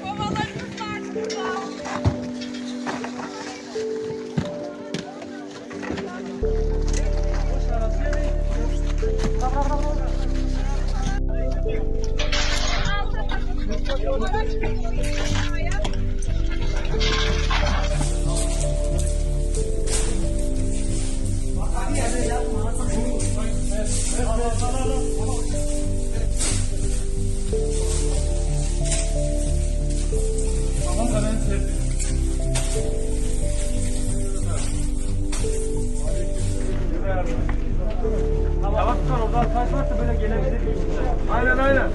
Kom var burada. Altyazı M.K. Yavaş tutar oradan taş varsa böyle gelebilir. Aynen aynen.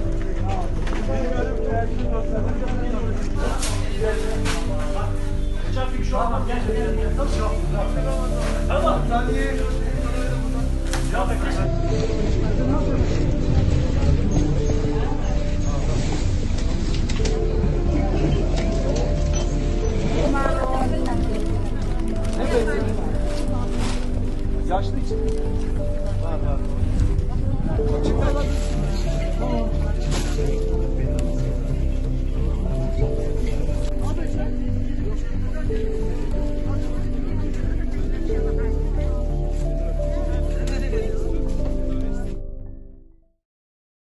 Trafik şu an gel gel gel. Tamam. Saniye. Yaşlı için.